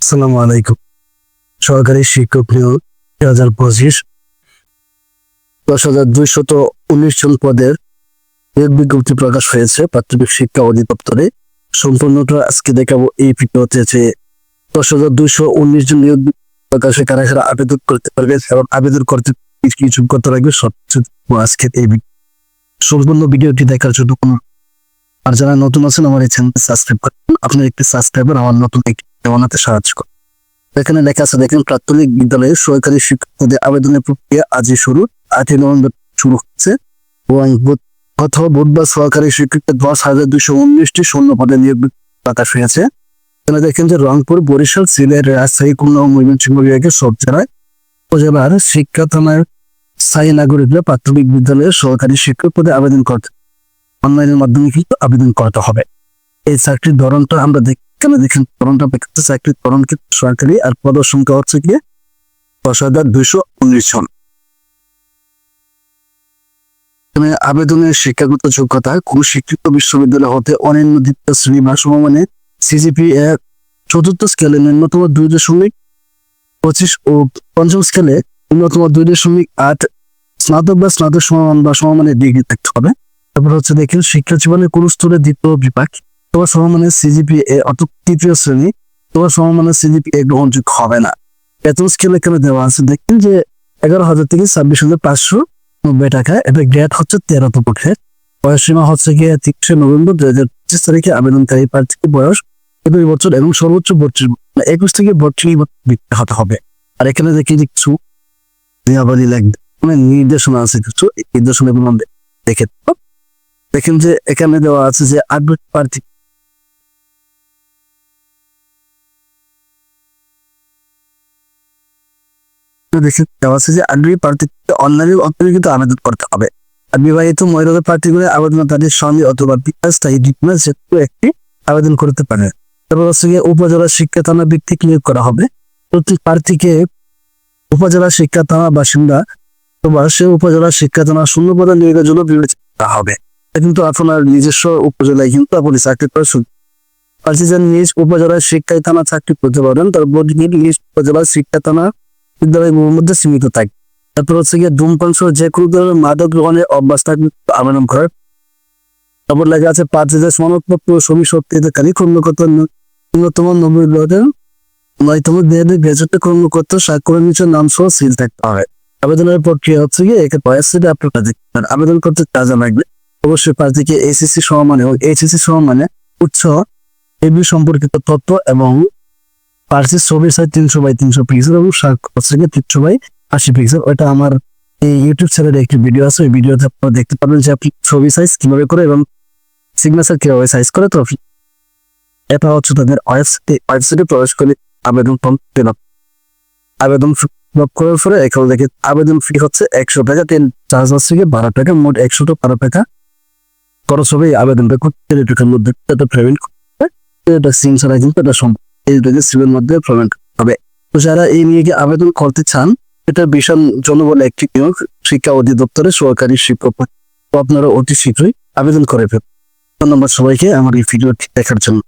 আসসালামু আলাইকুম। সহকারী শিক্ষক নিয়োগ দুই হাজার পঁচিশ, দশ হাজার দুইশত উনিশ জন পদের নিয়োগ বিজ্ঞপ্তি প্রকাশ হয়েছে প্রাথমিক শিক্ষা অধিদপ্তরে। সম্পূর্ণটা আজকে দেখাবো এই ভিডিওতে যে দশ হাজার দুইশো উনিশ জন নিয়োগ প্রকাশে কারা কারা আবেদন করতে পারবে এবং আবেদন করতে কি কি যোগ্যতা লাগবে সব কিছু আজকে এই সম্পূর্ণ ভিডিওটি দেখার জন্য আর যারা নতুন আছেন আমার এই চ্যানেল সাবস্ক্রাইব করুন। আপনার একটি সাবস্ক্রাইবার, আমার নতুন একটি বানাতে সাহায্য করে। এখানে লেখা আছে, দেখেন, প্রাথমিক বিদ্যালয়ে সরকারি শিক্ষক পদে আবেদনের প্রক্রিয়া আজই শুরু। আটই নভেম্বর শুরু হচ্ছে। এবং গত বুধবার সরকারি শিক্ষকদের দশ হাজার দুইশো উনিশটি শূন্য পদে নিয়োগ প্রকাশ হয়েছে। এখানে দেখেন যে রংপুর, বরিশাল, সিলেট, রাজশাহী, খুলনা ময়মনসিংহ বিভাগের সব জেলায় উপজেলার শিক্ষা থানার স্থায়ী নাগরিকরা প্রাথমিক বিদ্যালয়ে সরকারি শিক্ষক পদে আবেদন করতে অনলাইনের মাধ্যমে কিন্তু আবেদন করতে হবে। এই চাকরির ধরনটা আমরা দেখ এখানে দেখেন ধরনটা বেকার চাকরির ধরন কিন্তু সরকারি আর পদ সংখ্যা হচ্ছে গিয়ে দশ হাজার দুইশো উনিশ জন। আবেদনের শিক্ষাগত যোগ্যতা কোন শিক্ষিত বিশ্ববিদ্যালয় হতে দ্বিতীয় শ্রেণি বা সমমানে সিজিপি এর চতুর্থ স্কেলে ন্যূনতম দুই দশমিক পঁচিশ ও পঞ্চম স্কেলে ন্যূনতম দুই দশমিক আট স্নাতক বা স্নাতক সমান বা সমমানের ডিগ্রি থাকতে হবে। তারপর হচ্ছে দেখেন শিক্ষা জীবনে কোন স্তরে দ্বিতীয় বিভাগ। তোমার সমমানের সিজিপি এ অর্থাৎ তৃতীয় শ্রেণি তোমার সমমানের সিজিপি এ গ্রহণযোগ্য হবে না। বেতন স্কেল এখানে দেওয়া আছে? দেখেন যে এগারো হাজার থেকে ছাব্বিশ হাজার পাঁচশো নব্বই টাকা এটা গ্রেড হচ্ছে তেরোত পক্ষের বয়স সীমা হচ্ছে গিয়ে তিরিশে নভেম্বর দুই হাজার পঁচিশ তারিখে আবেদনকারী প্রার্থীর বয়স একুশ বছর এবং সর্বোচ্চ বত্রিশ মানে একুশ থেকে বত্রিশ বৃদ্ধি হতে হবে। আর এখানে দেখি যে কিছু নিয়মাবলী লাগবে মানে নির্দেশনা আছে কিছু নির্দেশনা দেখে দেখেন যে এখানে দেওয়া আছে যে আগ্রহী প্রার্থী দেখে দেওয়া যে আগ্রহী অনলাইনে আবেদন করতে হবে। আর বিবাহিত মহিলা প্রার্থীগুলো আবেদন তাদের স্বামী অথবা একটি আবেদন করতে পারে। তারপর হচ্ছে গিয়ে উপজেলা শিক্ষা থানা ভিত্তিক নিয়োগ করা হবে। প্রতি প্রার্থীকে উপজেলা শিক্ষা থানা বাসিন্দা অথবা সে উপজেলা শিক্ষা থানা শূন্য পদে নিয়োগের জন্য বিবেচনা করা হবে। কিন্তু আপনার নিজস্ব উপজেলায় কিন্তু আপনি চাকরি করার সুযোগ। প্রার্থী নিজ উপজেলার শিক্ষা থানা চাকরি করতে পারেন, তারপর নিজ উপজেলার শিক্ষা থানা বিদ্যালয়গুলোর মধ্যে সীমিত থাকে। তারপর হচ্ছে গিয়ে ধূমপান সহ যে কোনো ধরনের মাদক গ্রহণের অভ্যাস থাকলে আবেদন করার। তারপর লেখা আছে, পাঁচ হাজার সনদপত্র শ্রমিক সত্যিকারী কর্মকর্তা ন্যূনতম নব্বই গ্রহের নয়তম দেহের গেজেটে কর্মকর্তা স্বাক্ষরের নিচে নাম সহ সিল থাকতে হবে আবেদনের প্রক্রিয়া হচ্ছে গিয়ে একে ওয়েবসাইটে আপলোড দেখতে পারেন আবেদন করতে যা লাগবে। অবশ্যই প্রার্থীকে এসএসসি সমমানে ও এইচএসসি সমমানে উচ্চ এবি সম্পর্কিত তথ্য এবং প্রার্থীর ছবির সাইজ তিনশো বাই তিনশো পিক্সেল এবং হচ্ছে তিনশো বাই আশি পিক্সেল ওটা আমার এই ইউটিউব চ্যানেলে একটি ভিডিও আছে। ওই ভিডিওতে আপনারা দেখতে পারবেন যে আপনি ছবি সাইজ কীভাবে করে এবং সিগনেচার কীভাবে সাইজ করে। তো এটা হচ্ছে তাদের ওয়েবসাইটে ওয়েবসাইটে প্রবেশ করে আবেদন ফর্ম ফিল আপ আবেদন ফিল করার পরে এখন দেখে আবেদন ফি হচ্ছে একশো টাকা। তেল চার্জ হচ্ছে গিয়ে বারো টাকা, মোট একশো তো বারো টাকা। খরচ হবে আবেদনটা করতে টাকার মধ্যে পেমেন্ট করতে সিম ছাড়া কিন্তু এটা সম্ভব। এই সিমের মধ্যে পেমেন্ট হবে। তো যারা এই নিয়ে গিয়ে আবেদন করতে চান, এটা বিশাল জনবল একটি নিয়োগ শিক্ষা অধিদপ্তরে সহকারী শিক্ষক। আপনারা অতি শীঘ্রই আবেদন করে ফেলুন। ধন্যবাদ সবাইকে আমার এই ভিডিওটি দেখার জন্য।